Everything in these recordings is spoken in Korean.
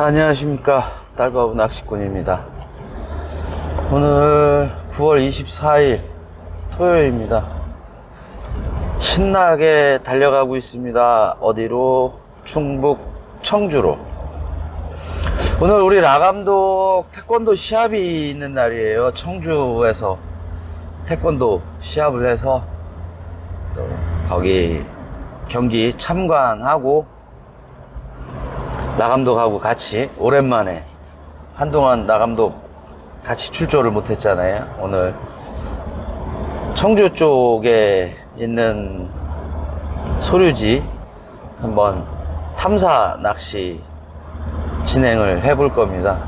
안녕하십니까. 딸바보 낚시꾼입니다. 오늘 9월 24일 토요일입니다. 신나게 달려가고 있습니다. 어디로? 충북 청주로. 오늘 우리 라감독 태권도 시합이 있는 날이에요. 청주에서 태권도 시합을 해서 또 거기 경기 참관하고 나감독하고 같이 오랜만에 한동안 나감독 같이 출조를 못했잖아요. 오늘 청주 쪽에 있는 소류지 한번 탐사 낚시 진행을 해볼 겁니다.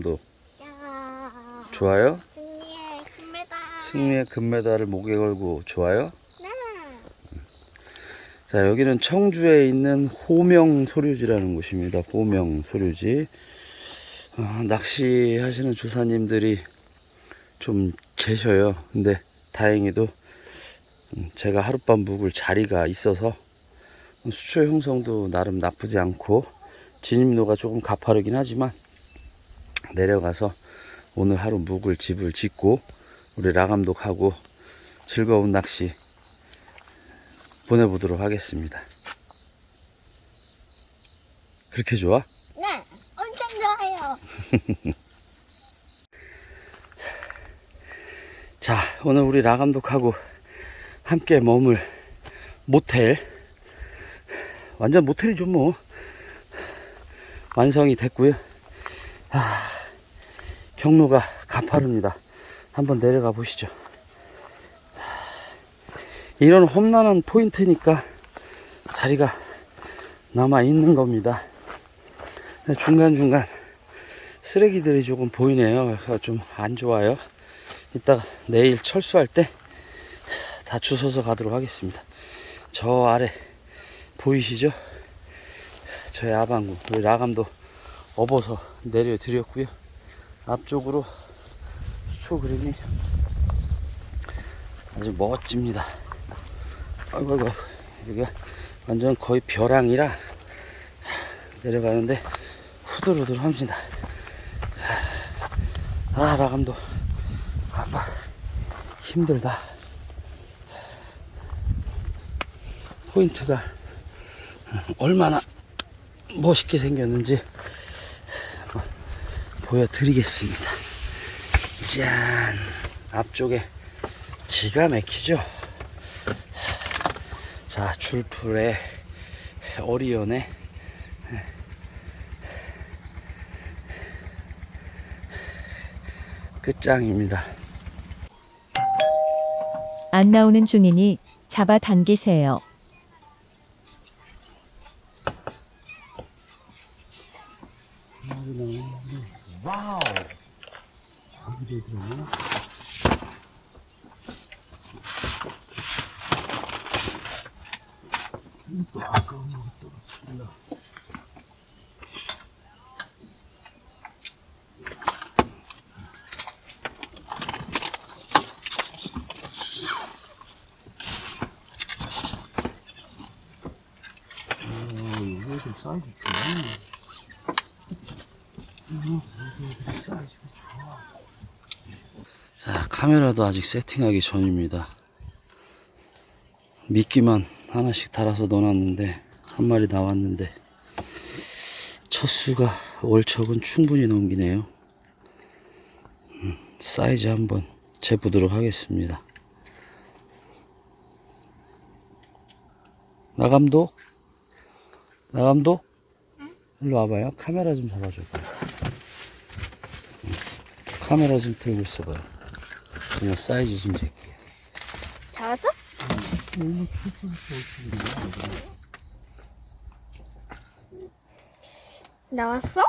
야, 좋아요? 승리의 금메달. 승리의 금메달을 목에 걸고 좋아요? 네. 자, 여기는 청주에 있는 호명 소류지라는 곳입니다. 호명 소류지. 어, 낚시 하시는 조사님들이 좀 계셔요. 근데 다행히도 음, 제가 하룻밤 묵을 자리가 있어서 수초 형성도 나름 나쁘지 않고 진입로가 조금 가파르긴 하지만 내려가서 오늘 하루 묵을 집을 짓고 우리 라감독하고 즐거운 낚시 보내보도록 하겠습니다. 그렇게 좋아? 네. 엄청 좋아요. 자, 오늘 우리 라감독하고 함께 머물 모텔. 완전 모텔이죠, 뭐. 완성이 됐고요. 아, 경로가 가파릅니다. 한번 내려가 보시죠. 이런 험난한 포인트니까 다리가 남아 있는 겁니다. 중간중간 쓰레기들이 조금 보이네요. 그래서 좀 안 좋아요. 이따가 내일 철수할 때 다 주워서 가도록 하겠습니다. 저 아래 보이시죠? 저의 아방구, 우리 라감도 업어서 내려드렸고요. 앞쪽으로 수초 그림이 아주 멋집니다. 아이고, 아이고, 여기가 완전 거의 벼랑이라 내려가는데 후들후들 합니다. 아, 라감도. 아빠, 힘들다. 포인트가 얼마나 멋있게 생겼는지 보여드리겠습니다. 짠! 앞쪽에 기가 막히죠? 자, 줄풀에 어리언의 끝장입니다. 안 나오는 중이니 잡아당기세요. 사이즈 좋네. 자, 카메라도 아직 세팅하기 전입니다. 미끼만 하나씩 달아서 넣어놨는데, 한 마리 나왔는데, 첫 수가 월척은 충분히 넘기네요. 음, 사이즈 한번 재보도록 하겠습니다. 나감독? 나감독? 일로 와봐요. 카메라 좀 잡아줘봐. 카메라 좀 들고 있어봐요. 그냥 사이즈 좀 재게. 잡았어? 나왔어?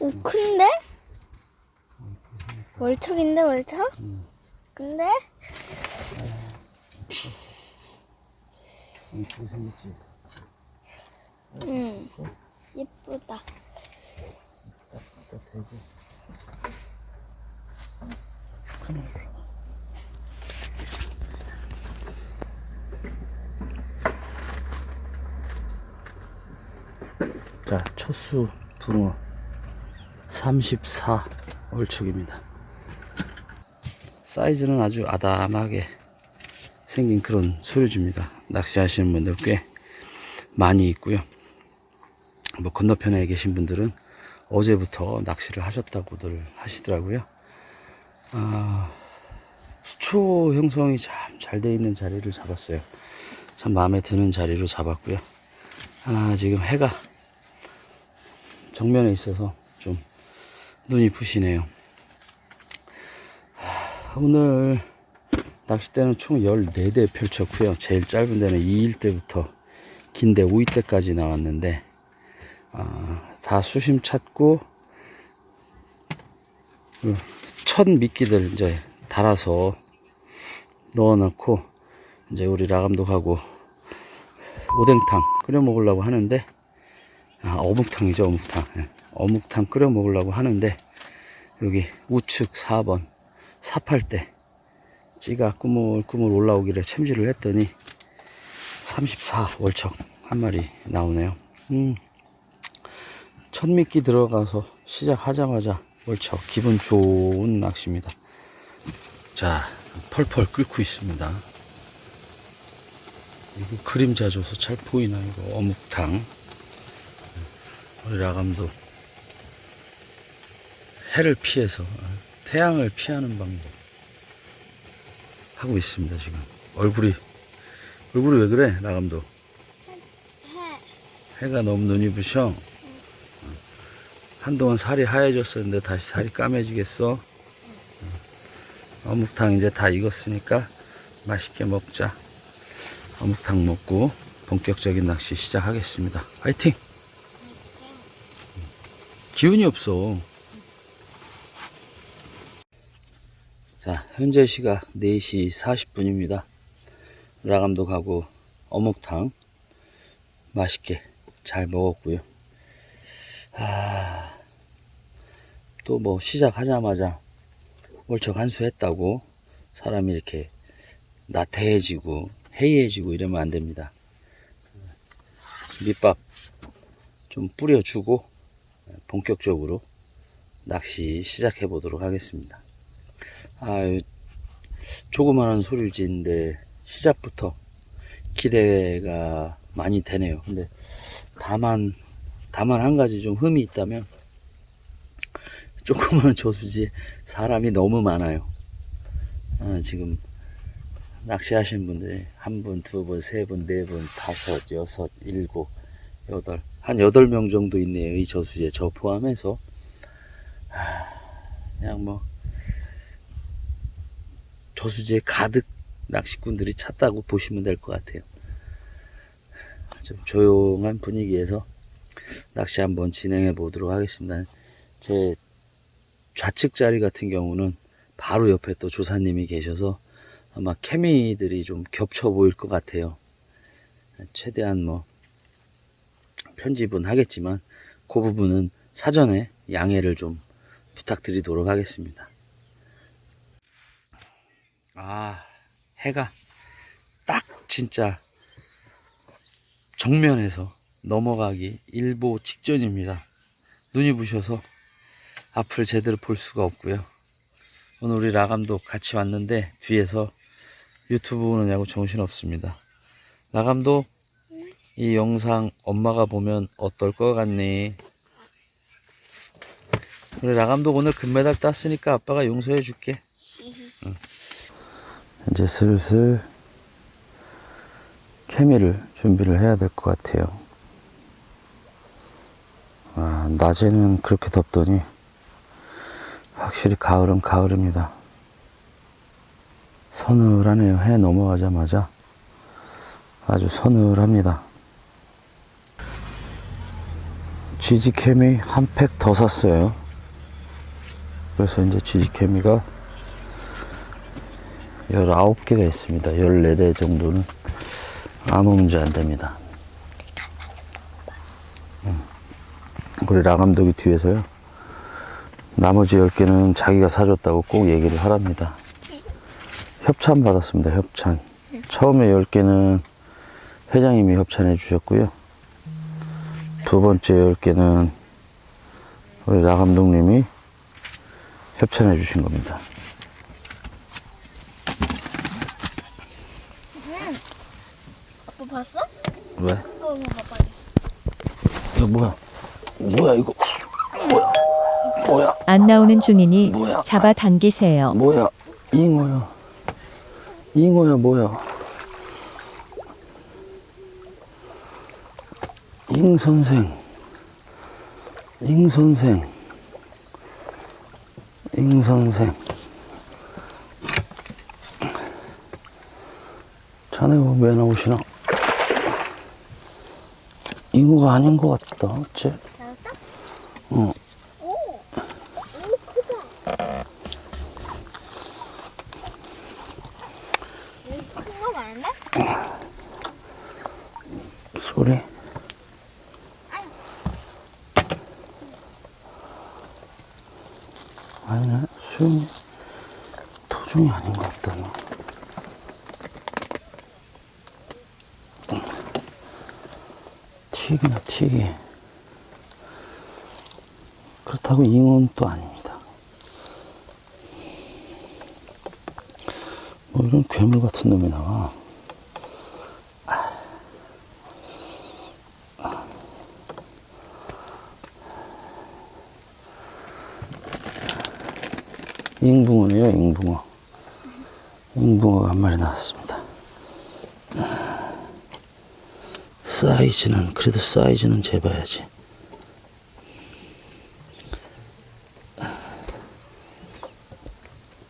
오, 큰데? 월척인데, 월척? 근데? 이쁘게 생겼지? 응. 예쁘다. 카메라. 자, 첫수 붕어 34 월척입니다. 사이즈는 아주 아담하게 생긴 그런 소류주입니다. 낚시하시는 분들 꽤 많이 있고요. 뭐 건너편에 계신 분들은 어제부터 낚시를 하셨다고들 하시더라고요. 아, 수초 형성이 참 잘 돼 있는 자리를 잡았어요. 참 마음에 드는 자리로 잡았고요. 아, 지금 해가 정면에 있어서 좀 눈이 부시네요. 하, 오늘 낚싯대는 총 14대 펼쳤고요. 제일 짧은 데는 2일 때부터 긴데 5일 때까지 나왔는데 아, 다 수심 찾고 그첫 미끼들 이제 달아서 넣어놓고 이제 우리 라감독하고 오뎅탕 끓여 먹으려고 하는데 아, 어묵탕이죠 어묵탕 예. 어묵탕 끓여 먹으려고 하는데 여기 우측 4번 사팔대 찌가 꾸물꾸물 올라오기를 챔질을 했더니 34 월척 한 마리 나오네요 음. 첫 미끼 들어가서 시작하자마자 월척 기분 좋은 낚시입니다. 자, 펄펄 끓고 있습니다. 이거 그림자 줘서 잘 보이나 이거 어묵탕. 우리 라감도 해를 피해서 태양을 피하는 방법 하고 있습니다 지금 얼굴이 얼굴이 왜 그래 라감도 해. 해가 너무 눈이 부셔. 한동안 살이 하얘졌었는데 다시 살이 까매지겠어. 어묵탕 이제 다 익었으니까 맛있게 먹자. 어묵탕 먹고 본격적인 낚시 시작하겠습니다. 화이팅! 기운이 없어. 자, 현재 시각 4시 40분입니다. 라감독하고 어묵탕 맛있게 잘 먹었고요. 아, 또 뭐 시작하자마자 월척 한수 했다고 사람이 이렇게 나태해지고 해이해지고 이러면 안 됩니다. 밑밥 좀 뿌려주고 본격적으로 낚시 시작해 보도록 하겠습니다. 아, 조그마한 소류지인데 시작부터 기대가 많이 되네요. 근데 다만 다만 한 가지 좀 흠이 있다면 조그마한 저수지에 사람이 너무 많아요. 아, 지금 낚시하시는 분들이 한 분, 두 분, 세 분, 네 분, 다섯, 여섯, 일곱, 여덟 한 여덟 명 정도 있네요. 이 저수지에 저 포함해서 아, 그냥 뭐 저수지에 가득 낚시꾼들이 찼다고 보시면 될 것 같아요. 좀 조용한 분위기에서 낚시 한번 진행해 보도록 하겠습니다. 제 좌측 자리 같은 경우는 바로 옆에 또 조사님이 계셔서 아마 케미들이 좀 겹쳐 보일 것 같아요. 최대한 뭐 편집은 하겠지만 그 부분은 사전에 양해를 좀 부탁드리도록 하겠습니다. 아, 해가 딱 진짜 정면에서 넘어가기 일보 직전입니다. 눈이 부셔서 앞을 제대로 볼 수가 없고요. 오늘 우리 라감도 같이 왔는데 뒤에서 유튜브 보느냐고 정신 없습니다. 라감도 이 영상 엄마가 보면 어떨 것 같니? 우리 라감도 오늘 금메달 땄으니까 아빠가 용서해 줄게. 이제 슬슬 케미를 준비를 해야 될 것 같아요. 아, 낮에는 그렇게 덥더니 확실히 가을은 가을입니다. 서늘하네요. 해 넘어가자마자 아주 서늘합니다. GG케미 한 팩 더 샀어요. 그래서 이제 GG케미가 19개가 있습니다. 14대 정도는 아무 문제 안 됩니다. 음. 우리 라 감독이 뒤에서요. 나머지 10개는 자기가 사줬다고 꼭 얘기를 하랍니다. 협찬 받았습니다. 협찬. 처음에 10개는 회장님이 협찬해 주셨고요. 두 번째 10개는 우리 라 감독님이 협찬해 주신 겁니다. 아빠 봤어? 왜? 어, 이거 봐봐. 이거 뭐야? 뭐야 이거? 뭐야? 뭐야? 안 나오는 중이니 뭐야? 잡아 당기세요. 뭐야? 잉어야. 잉어야 뭐야? 잉 선생. 잉 선생. 잉 선생. 자네 왜 나오시나? 잉어가 아닌 것 같다. 어째? 나왔다? 응. 오! 오, 크다. 큰거 많은데? 소리. 아니네, 수영이 토종이 아닌 것 같다. 너. 튀기나 튀기. 그렇다고 잉어는 또 아닙니다. 뭐 이런 괴물 같은 놈이 나와. 잉붕어네요, 잉붕어. 잉붕어가 한 마리 나왔습니다. 사이즈는, 그래도 사이즈는 재봐야지.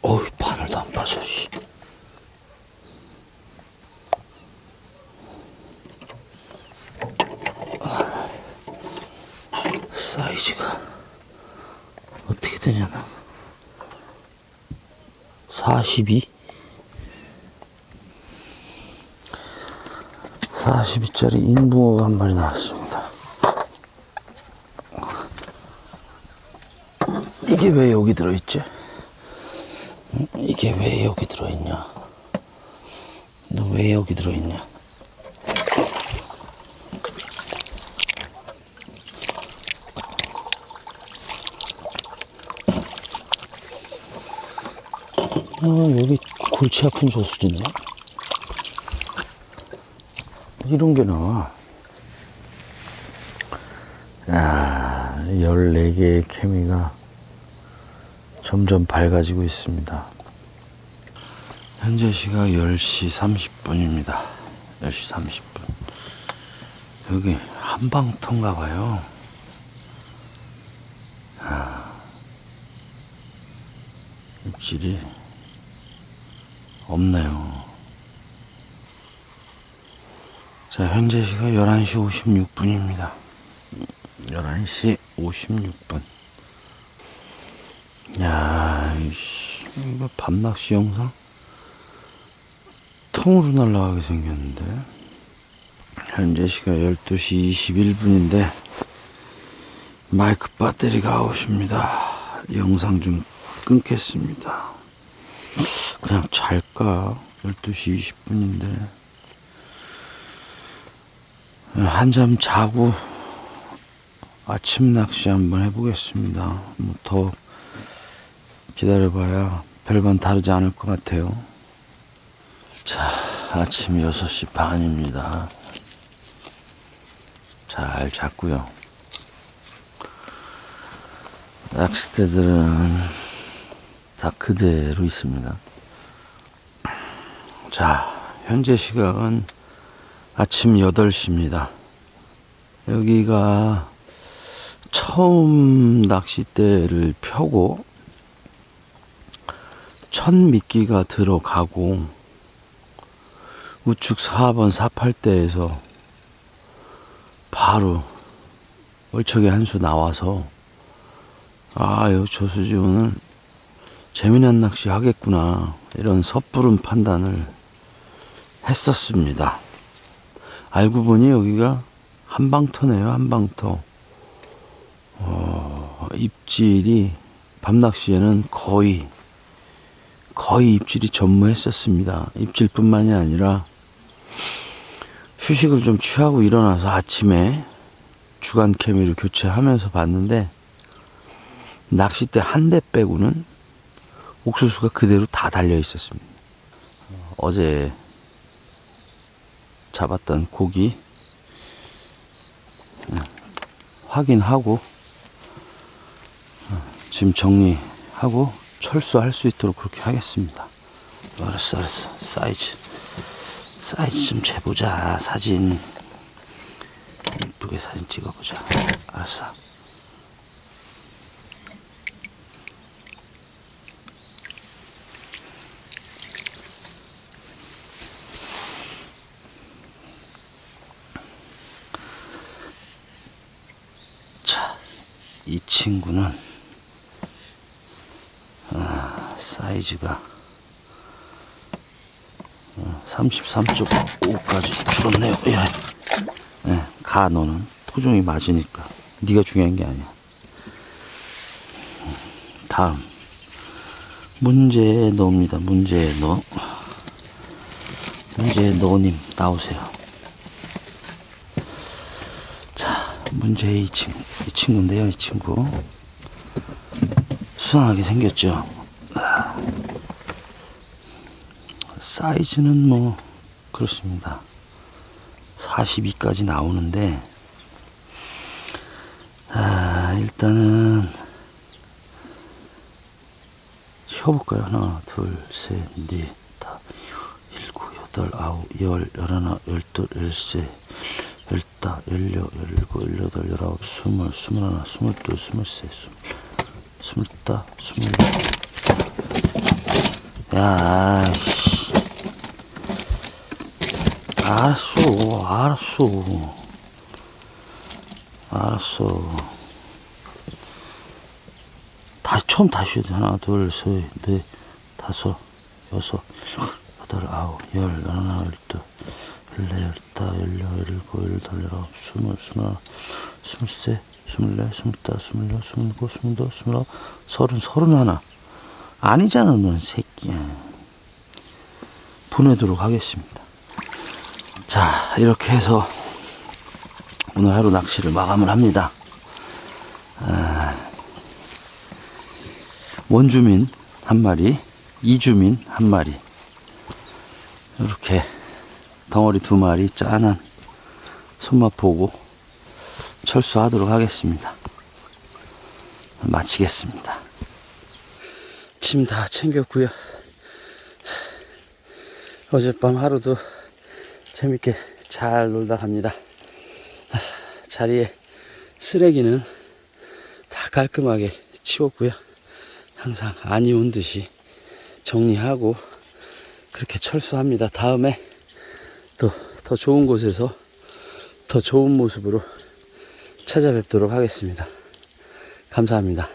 어이, 바늘도 안 빠져, 씨. 사이즈가 어떻게 되냐나. 42 42짜리 인붕어가 한 마리 나왔습니다. 이게 왜 여기 들어있지? 응? 이게 왜 여기 들어있냐? 너 왜 여기 들어있냐? 아, 여기 골치 아픈 저수지네. 이런 게 나와. 야, 14개의 케미가 점점 밝아지고 있습니다. 현재 시각 10시 30분입니다. 10시 30분. 여기 한방터인가 봐요. 아, 입질이 없네요. 자, 현재 시각 11시 56분입니다. 11시 56분. 야, 이거 밤낚시 영상? 통으로 날아가게 생겼는데. 현재 시각 12시 21분인데, 마이크 배터리가 아웃입니다. 영상 좀 끊겠습니다. 잘까? 12시 20분인데. 한잠 자고 아침 낚시 한번 해보겠습니다. 뭐 더 기다려봐야 별반 다르지 않을 것 같아요. 자, 아침 6시 반입니다. 잘 잤고요. 낚싯대들은 다 그대로 있습니다. 자, 현재 시각은 아침 8시입니다. 여기가 처음 낚싯대를 펴고 첫 미끼가 들어가고 우측 4번 48대에서 바로 월척의 한수 나와서 아, 여기 저수지 오늘 재미난 낚시 하겠구나 이런 섣부른 판단을 했었습니다. 알고 보니 여기가 한방터네요, 한방터. 어, 입질이 밤낚시에는 거의 거의 입질이 전무했었습니다. 입질뿐만이 아니라 휴식을 좀 취하고 일어나서 아침에 주간 케미를 교체하면서 봤는데 낚싯대 한 대 빼고는 옥수수가 그대로 다 달려 있었습니다. 어, 어제 잡았던 고기 음, 확인하고 어, 짐 정리하고 철수할 수 있도록 그렇게 하겠습니다. 알았어, 알았어. 사이즈 사이즈 좀 재보자. 사진 이쁘게 사진 찍어보자. 알았어. 친구는 아, 사이즈가 33.5까지 줄었네요. 야, 예, 가 너는 토종이 맞으니까 네가 중요한 게 아니야. 다음 문제의 너입니다. 문제의 너. 문제의 너님 나오세요. 자, 문제의 이 친구, 이 친구인데요. 이 친구 수상하게 생겼죠. 사이즈는 뭐 그렇습니다. 42까지 나오는데 아, 일단은 쉬어볼까요? 하나, 둘, 셋, 넷, 다, 일곱, 여덟, 아홉, 열, 열하나, 열둘, 열세, 열다, 열여, 열일곱, 열여덟, 열아홉, 스물, 스물하나, 스물둘, 스물세, 스물, 스물다, 스물넷. 야, 씨. 알았어, 알았어. 알았어. 다시, 처음 다시 해야 돼. 하나, 둘, 셋, 넷, 다섯, 여섯, 여덟, 아홉, 열, 열하나, 열둘, 열네, 열다, 열여, 열일곱, 열여덟, 스물, 스물하나, 스물세, 스물네, 스물다, 스물여, 스물일곱, 스물여덟, 스물아홉, 서른, 서른하나. 아니잖아, 넌 새끼야. 보내도록 하겠습니다. 자, 이렇게 해서 오늘 하루 낚시를 마감을 합니다. 아, 원주민 한 마리, 이주민 한 마리. 이렇게 덩어리 두 마리, 짠한 손맛 보고 철수하도록 하겠습니다. 마치겠습니다. 짐다 챙겼고요. 어젯밤 하루도 재밌게 잘 놀다 갑니다. 아, 자리에 쓰레기는 다 깔끔하게 치웠고요. 항상 안이 온 듯이 정리하고 그렇게 철수합니다. 다음에 또 더 좋은 곳에서 더 좋은 모습으로 찾아뵙도록 하겠습니다. 감사합니다.